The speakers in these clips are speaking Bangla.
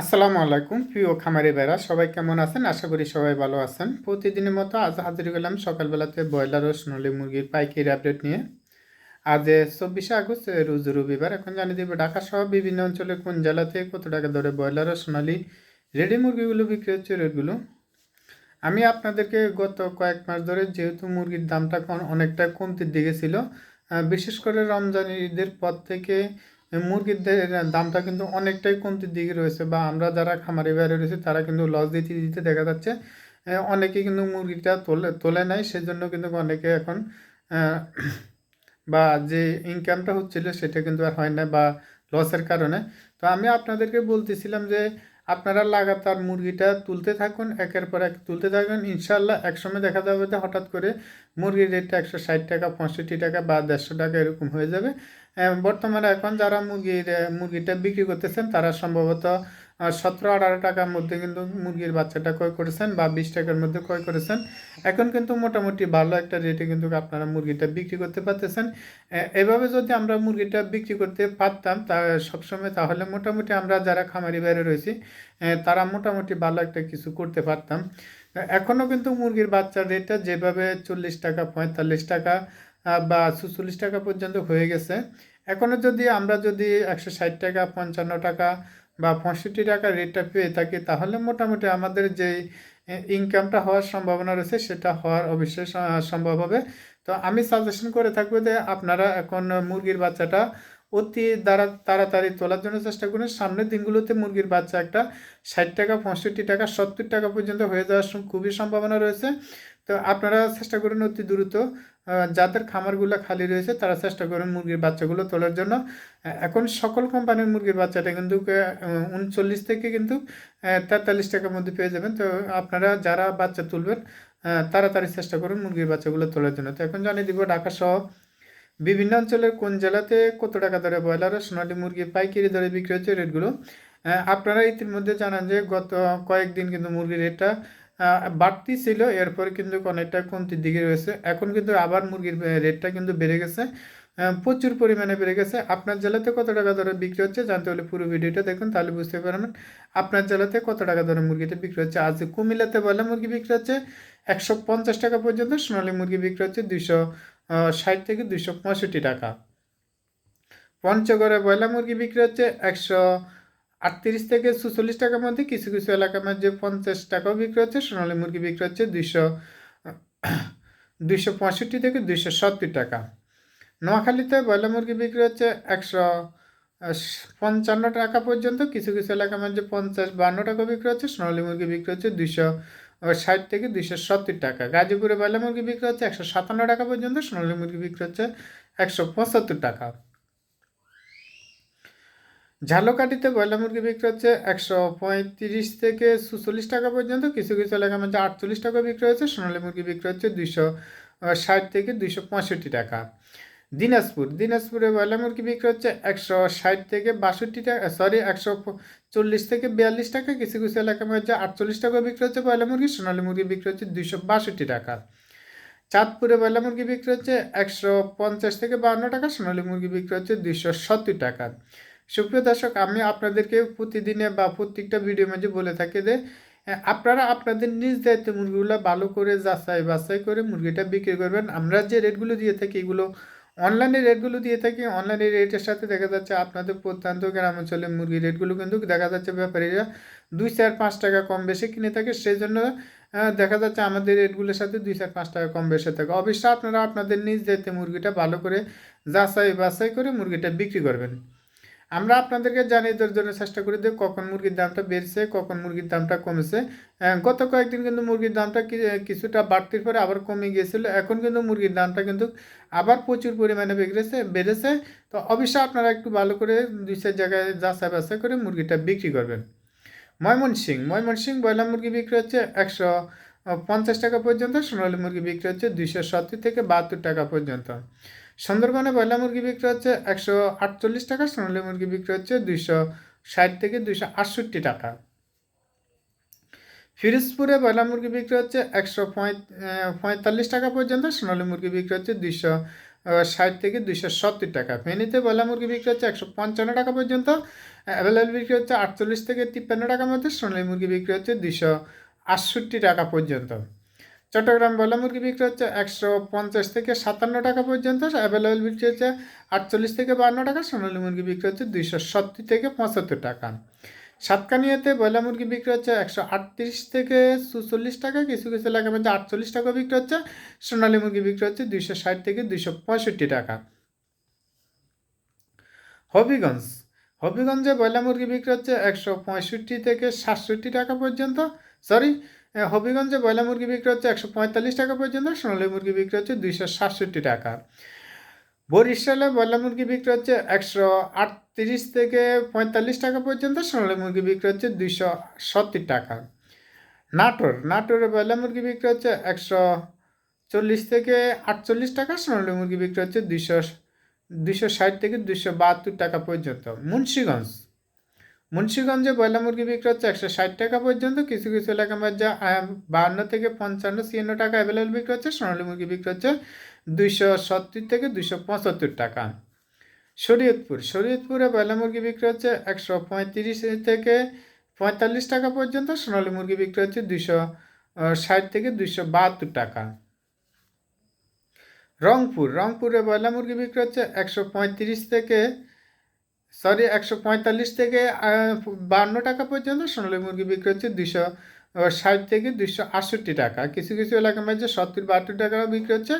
আসসালামু আলাইকুম, প্রিয় খামারি ভাইরা, সবাই কেমন আছেন? আশা করি সবাই ভালো আছেন। প্রতিদিনের মতো আজ হাজির গেলাম সকালবেলাতে ব্রয়লার ও সোনালী মুরগির পাইকারি আপডেট নিয়ে। আজ চব্বিশে আগস্ট রোজ রবিবার। এখন জানিয়ে দেবো ঢাকা সহ বিভিন্ন অঞ্চলে কোন জেলাতে কত টাকা ধরে ব্রয়লার ও সোনালী রেডি মুরগিগুলো বিক্রি হচ্ছে রেটগুলো? আমি আপনাদেরকে গত কয়েক মাস ধরে যেহেতু মুরগির দামটা অনেকটা কমতির দিকে ছিল বিশেষ করে রমজান ঈদের পর থেকে মুরগির দামটা কিন্তু অনেকটাই কমতির দিকে রয়েছে বা আমরা যারা খামারি বাইরে রয়েছে, তারা কিন্তু লস দিতে দিতে দেখা যাচ্ছে অনেকে কিন্তু মুরগিটা তোলে তোলে নাই, সেজন্য কিন্তু অনেকে এখন বা যে ইনকামটা হচ্ছিল সেটা কিন্তু আর হয় না বা লসের কারণে। তো আমি আপনাদেরকে বলতেছিলাম যে আপনারা লাগাতার মুরগিটা তুলতে থাকুন, একের পর এক তুলতে থাকুন। ইনশাল্লাহ একসময় দেখা যাবে যে হঠাৎ করে মুরগির রেটটা একশো ষাট টাকা, পঁয়ষট্টি টাকা বা দেড়শো টাকা এরকম হয়ে যাবে। বর্তমানে এখন যারা মুরগির, মুরগিটা বিক্রি করতেছেন, তারা সম্ভবত সতেরো আঠারো টাকার মধ্যে কিন্তু মুরগির বাচ্চাটা ক্রয় করেছেন বা বিশ টাকার মধ্যে ক্রয় করেছেন। এখন কিন্তু মোটামুটি ভালো একটা রেটে কিন্তু আপনারা মুরগিটা বিক্রি করতে পারতেছেন। এভাবে যদি আমরা মুরগিটা বিক্রি করতে পারতাম তা সবসময় তাহলে মোটামুটি আমরা যারা খামারি বাইরে রয়েছি তারা মোটামুটি ভালো একটা কিছু করতে পারতাম। এখনও কিন্তু মুরগির বাচ্চার রেটটা যেভাবে চল্লিশ টাকা, পঁয়তাল্লিশ টাকা বা চুচল্লিশ টাকা পর্যন্ত হয়ে গেছে। এখনও যদি আমরা যদি একশো ষাট টাকা, পঞ্চান্ন টাকা বা পঁয়ষট্টি টাকার রেটটা পেয়ে থাকি, তাহলে মোটামুটি আমাদের যে ইনকামটা হওয়ার সম্ভাবনা রয়েছে, সেটা হওয়ার অবশ্যই সম্ভব হবে। তো আমি সাজেশন করে থাকব যে আপনারা এখন মুরগির বাচ্চাটা অতি দ্বারা, তাড়াতাড়ি তোলার জন্য চেষ্টা করুন। সামনের দিনগুলোতে মুরগির বাচ্চা একটা ষাট টাকা, পঁয়ষট্টি টাকা, সত্তর টাকা পর্যন্ত হয়ে যাওয়ার খুবই সম্ভাবনা রয়েছে। তো আপনারা চেষ্টা করুন অতি দ্রুত যাদের খামারগুলো খালি রয়েছে, তারা চেষ্টা করুন মুরগির বাচ্চাগুলো তোলার জন্য। এখন সকল কোম্পানির মুরগির বাচ্চাটা কিন্তু উনচল্লিশ থেকে কিন্তু তেতাল্লিশ টাকার মধ্যে পেয়ে যাবেন। তো আপনারা যারা বাচ্চা তুলবেন তাড়াতাড়ি চেষ্টা করুন মুরগির বাচ্চাগুলো তোলার জন্য। তো এখন জানিয়ে দিব ঢাকা সহ বিভিন্ন অঞ্চলের কোন জেলাতে কত টাকা দরে ব্রয়লার সোনালী মুরগি পাইকারি দরে বিক্রি হচ্ছে রেটগুলো। আপনারা ইতিমধ্যে জানান যে গত কয়েকদিন কিন্তু মুরগির রেটটা বাড়তি ছিল, এরপরে কিন্তু অনেকটা কমতির দিকে রয়েছে। এখন কিন্তু আবার মুরগির রেটটা কিন্তু বেড়ে গেছে। প্রচুর পরিমাণে বেড়ে গেছে। আপনার জেলাতে কত টাকা দরে বিক্রি হচ্ছে জানতে হলে পুরো ভিডিওটা দেখুন, তাহলে বুঝতে পারবেন আপনার জেলাতে কত টাকা দরে মুরগিটা বিক্রি হচ্ছে। আজ কুমিল্লাতে বয়লা মুরগি বিক্রি হচ্ছে একশো পঞ্চাশ টাকা পর্যন্ত, সোনালী মুরগি বিক্রি হচ্ছে দুইশো ষাট থেকে দুইশো পঁয়ষট্টি টাকা। পঞ্চগড়ে ব্রয়লা মুরগি বিক্রি হচ্ছে একশো আটত্রিশ থেকে চুচল্লিশ টাকার মধ্যে কিছু কিছু এলাকার মধ্যে পঞ্চাশ টাকাও বিক্রি হচ্ছে, সোনালী মুরগি বিক্রি হচ্ছে দুইশো দুইশো পঁয়ষট্টি থেকে দুইশো সত্তর টাকা। নোয়াখালীতে ব্রয়লা মুরগি বিক্রি হচ্ছে একশো পঞ্চান্ন টাকা পর্যন্ত, কিছু কিছু এলাকার মধ্যে পঞ্চাশ বান্ন টাকা বিক্রি হচ্ছে, সোনালী মুরগি বিক্রি হচ্ছে দুইশো ষাট থেকে দুইশো সত্তর টাকা। গাজীপুরে ব্রয়লা মুরগি বিক্রি হচ্ছে একশো সাতান্ন টাকা পর্যন্ত, সোনালি মুরগি বিক্রি হচ্ছে একশো পঁচাত্তর টাকা। ঝালকাঠিতে ব্রয়লার মুরগি বিক্রি হচ্ছে একশো পঁয়ত্রিশ থেকে সুচল্লিশ টাকা পর্যন্ত। কিছু কিছু এলাকার মধ্যে আটচল্লিশ টাকা বিক্রি হচ্ছে সোনালী মুরগি বিক্রি হচ্ছে দুইশো ষাট থেকে দুইশো পঁয়ষট্টি টাকা। দিনাজপুর, দিনাজপুরে ব্রয়লার মুরগি বিক্রি হচ্ছে একশো ষাট থেকে বাষট্টি টাকা সরি একশো চল্লিশ থেকে বিয়াল্লিশ টাকা। কিছু কিছু এলাকার মধ্যে আটচল্লিশ টাকা বিক্রি হচ্ছে ব্রয়লার মুরগি, সোনালী মুরগি বিক্রি হচ্ছে দুইশো বাষট্টি টাকা। চাঁদপুরে ব্রয়লার মুরগি বিক্রি হচ্ছে একশো পঞ্চাশ থেকে বাউন্ন টাকা, সোনালী মুরগি বিক্রি হচ্ছে দুইশো সত্তর টাকা। সুপ্রিয় দর্শক, আমি আপনাদেরকে প্রতিদিনে বা প্রত্যেকটা ভিডিও মাঝে বলে থাকি যে আপনারা আপনাদের নিজ দায়িত্বে মুরগিগুলো ভালো করে যাচাই বাছাই করে মুরগিটা বিক্রি করবেন। আমরা যে রেটগুলো দিয়ে থাকি এগুলো অনলাইনে রেটগুলো দিয়ে থাকি। অনলাইনে রেটের সাথে দেখা যাচ্ছে আপনাদের প্রত্যন্ত গ্রাম অঞ্চলে মুরগির রেটগুলো কিন্তু দেখা যাচ্ছে ব্যাপারীরা দুই, চার, পাঁচ টাকা কম বেশি কিনে থাকে। সেই জন্য দেখা যাচ্ছে আমাদের রেটগুলোর সাথে দুই, চার, পাঁচ টাকা কম বেশি থাকে। অবশ্যই আপনারা আপনাদের নিজ দায়িত্বে মুরগিটা ভালো করে যাচাই বাছাই করে মুরগিটা বিক্রি করবেন। আমরা আপনাদেরকে জানিয়ে দেওয়ার জন্য চেষ্টা করি যে কখন মুরগির দামটা বেড়েছে, কখন মুরগির দামটা কমেছে। গত কয়েকদিন কিন্তু মুরগির দামটা কিছুটা বাড়তির পরে আবার কমে গিয়েছিল। এখন কিন্তু মুরগির দামটা কিন্তু আবার প্রচুর পরিমাণে বেড়েছে বেড়েছে। তো অবশ্যই আপনারা একটু ভালো করে দুই চার জায়গায় যাচাই বাছাই করে মুরগিটা বিক্রি করবেন। ময়মনসিং ময়মনসিং ব্রয়লার মুরগি বিক্রি হচ্ছে একশো পঞ্চাশ টাকা পর্যন্ত, সোনালী মুরগি বিক্রি হচ্ছে দুইশো সত্তর থেকে বাহাত্তর টাকা পর্যন্ত। সুন্দরবনে ব্রয়লার মুরগি বিক্রি হচ্ছে একশো আটচল্লিশ টাকা, সোনালী মুরগি বিক্রি হচ্ছে দুইশো ষাট থেকে দুইশো আটষট্টি টাকা। ফিরোজপুরে ব্রয়লার মুরগি বিক্রি হচ্ছে একশো পঁয়তাল্লিশ টাকা পর্যন্ত, সোনালী মুরগি বিক্রি হচ্ছে দুইশো ষাট থেকে দুইশো সত্তর টাকা। ফেনীতে ব্রয়লার মুরগি বিক্রি হচ্ছে একশো পঞ্চান্ন টাকা পর্যন্ত অ্যাভেলেবল বিক্রি হচ্ছে আটচল্লিশ থেকে তিপ্পান্ন টাকার মধ্যে, সোনালী মুরগি বিক্রি হচ্ছে দুশো আটষট্টি টাকা পর্যন্ত। চট্টগ্রাম ব্রয়লার মুরগি বিক্রি হচ্ছে একশো পঞ্চাশ থেকে সাতান্ন টাকা পর্যন্ত। অ্যাভেলেবল বিক্রি হচ্ছে আটচল্লিশ থেকে বান্ন টাকা। সোনালী মুরগি বিক্রি হচ্ছে দুইশো সত্তর থেকে পঁচাত্তর টাকা। সাতকানিয়াতে ব্রয়লার মুরগি বিক্রি হচ্ছে একশো আটত্রিশ থেকে চুচল্লিশ টাকা। কিছু কিছু এলাকার মধ্যে আটচল্লিশ টাকা বিক্রি হচ্ছে। সোনালী মুরগি বিক্রি হচ্ছে দুইশো ষাট থেকে দুইশো পঁয়ষট্টি টাকা। হবিগঞ্জ। হবিগঞ্জে ব্রয়লার মুরগি বিক্রি হচ্ছে একশো পঁয়ষট্টি থেকে সাতষট্টি টাকা পর্যন্ত। সরি হবিগঞ্জে ব্রয়লার মুরগি বিক্রি হচ্ছে একশো পঁয়তাল্লিশ টাকা পর্যন্ত, সোনালী মুরগি বিক্রি হচ্ছে দুইশো সাতষট্টি টাকা। বরিশালে ব্রয়লার মুরগি বিক্রি হচ্ছে একশো আটত্রিশ থেকে পঁয়তাল্লিশ টাকা পর্যন্ত, সোনালী মুরগি বিক্রি হচ্ছে দুইশো সত্তর টাকা। নাটোর, নাটোরে ব্রয়লার মুরগি বিক্রি হচ্ছে একশো চল্লিশ থেকে আটচল্লিশ টাকা, সোনালী মুরগি বিক্রি হচ্ছে দুইশো দুইশো ষাট থেকে দুইশো বাহাত্তর টাকা পর্যন্ত। মুন্সীগঞ্জ মুন্সীগঞ্জে ব্রয়লার মুরগি বিক্রি হচ্ছে একশো ষাট টাকা পর্যন্ত। কিছু কিছু এলাকার মধ্যে বাহান্ন থেকে পঞ্চান্ন, ছিয়ান্ন টাকা অ্যাভেলেবল বিক্রি হচ্ছে। সোনালী মুরগি বিক্রি হচ্ছে দুইশো সত্তর থেকে দুইশো পঁচাত্তর টাকা। শরীয়তপুর, শরীয়তপুরে ব্রয়লার মুরগি বিক্রি হচ্ছে একশো পঁয়ত্রিশ থেকে পঁয়তাল্লিশ টাকা পর্যন্ত। সোনালী মুরগি বিক্রি হচ্ছে দুইশো ষাট থেকে দুইশো বাহাত্তর টাকা। রংপুর, রংপুরে ব্রয়লার মুরগি বিক্রি হচ্ছে একশো পঁয়ত্রিশ থেকে সরি, একশো পঁয়তাল্লিশ থেকে বান্ন টাকা পর্যন্ত সোনালী মুরগি বিক্রি হচ্ছে দুশো ষাট থেকে দুশো আটষট্টি টাকা। কিছু কিছু এলাকার মধ্যে সত্তর বাহাত্তর টাকা বিক্রি হচ্ছে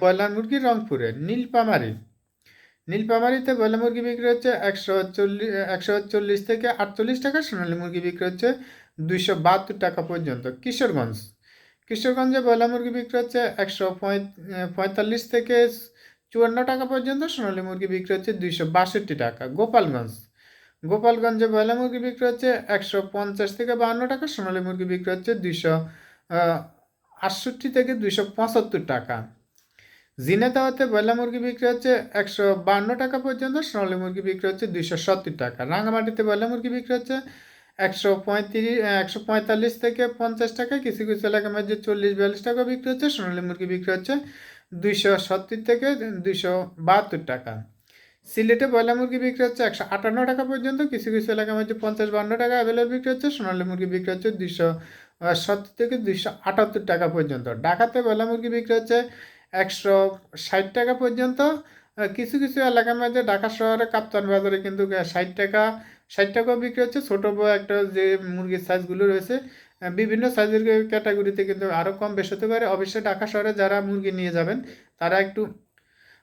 ব্রয়লার মুরগি রংপুরে নীলপামারি নীলপামারিতে ব্রয়লার মুরগি বিক্রি হচ্ছে একশো চল্লিশ একশো চল্লিশ থেকে আটচল্লিশ টাকা, সোনালী মুরগি বিক্রি হচ্ছে দুইশো বাহাত্তর টাকা পর্যন্ত। কিশোরগঞ্জ। কিশোরগঞ্জে ব্রয়লার মুরগি বিক্রি হচ্ছে একশো পঁয়তাল্লিশ থেকে চুয়ান্ন টাকা পর্যন্ত সোনালী মুরগি বিক্রি হচ্ছে দুইশো বাষট্টি টাকা। গোপালগঞ্জ। গোপালগঞ্জে ব্রয়লার মুরগি বিক্রি হচ্ছে একশো পঞ্চাশ থেকে বাহান্ন টাকা, সোনালী মুরগি বিক্রি হচ্ছে দুইশো আটষট্টি থেকে দুইশো পঁচাত্তর টাকা। জিনেদাওয়াতে ব্রয়লার মুরগি বিক্রি হচ্ছে একশো বান্ন টাকা পর্যন্ত, সোনালী মুরগি বিক্রি হচ্ছে দুইশো সত্তর টাকা। রাঙামাটিতে ব্রয়লার মুরগি বিক্রি হচ্ছে একশো পঁয়ত্রিশ একশো পঁয়তাল্লিশ থেকে পঞ্চাশ টাকা। কিছু কিছু এলাকার মধ্যে চল্লিশ, বিয়াল্লিশ টাকা বিক্রি হচ্ছে, সোনালী মুরগি বিক্রি হচ্ছে দুইশো সত্তর থেকে দুইশো বাহাত্তর টাকা। সিলেটে ব্রয়লার মুরগি বিক্রি হচ্ছে একশো আটান্ন টাকা পর্যন্ত, কিছু কিছু এলাকার মধ্যে পঞ্চাশ বান্ন টাকা অ্যাভেলেবল বিক্রি হচ্ছে, সোনালী মুরগি বিক্রি হচ্ছে দুইশো সত্তর থেকে দুইশো আটাত্তর টাকা পর্যন্ত। ঢাকাতে ব্রয়লার মুরগি বিক্রি হচ্ছে একশো ষাট টাকা পর্যন্ত, কিছু কিছু এলাকার মধ্যে ঢাকা শহরে কাপ্তান বাজারে কিন্তু ষাট টাকা, ষাট টাকাও বিক্রি হচ্ছে, ছোটো একটা যে মুরগির সাইজগুলো রয়েছে বিভিন্ন সাইজের ক্যাটাগরিতে কিন্তু আরও কম বেশ হতে পারে। অবশ্যই ঢাকা শহরে যারা মুরগি নিয়ে যাবেন, তারা একটু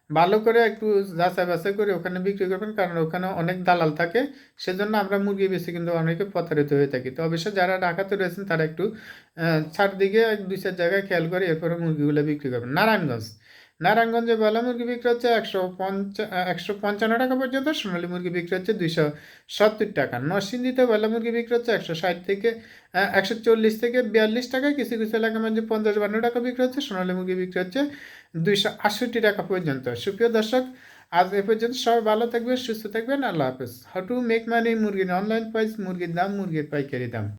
ভালো করে একটু যাচাই বাছাই করে ওখানে বিক্রি করবেন, কারণ ওখানে অনেক দালাল থাকে। সেজন্য আমরা মুরগি বেশি কিন্তু অনেকে প্রতারিত হয়ে থাকি। তো অবশ্যই যারা ঢাকাতে রয়েছেন, তারা একটু চারদিকে দিকে দুই চার জায়গায় খেয়াল করে এরপরে মুরগিগুলো বিক্রি করবেন। নারায়ণগঞ্জ। নারায়ণগঞ্জে বলা মুরগি বিক্রি হচ্ছে একশো পঞ্চা একশো পঞ্চান্ন টাকা পর্যন্ত, সোনালী মুরগি বিক্রি হচ্ছে দুইশো সত্তর টাকা। নরসিংদীতে বলা মুরগি বিক্রি হচ্ছে একশো ষাট থেকে একশো চল্লিশ থেকে বিয়াল্লিশ টাকা কিছু কিছু এলাকার মধ্যে পঞ্চাশ বান্ন টাকা বিক্রি হচ্ছে, সোনালী মুরগি বিক্রি হচ্ছে দুইশো আটষট্টি টাকা পর্যন্ত। সুপ্রিয় দর্শক, আজ এ পর্যন্ত সবাই ভালো থাকবেন, সুস্থ থাকবেন। আল্লাহ হাফেজ। হাউ টু মেক মানি মুরগির অনলাইন প্রাইস মুরগির দাম, মুরগির পাইকারি দাম।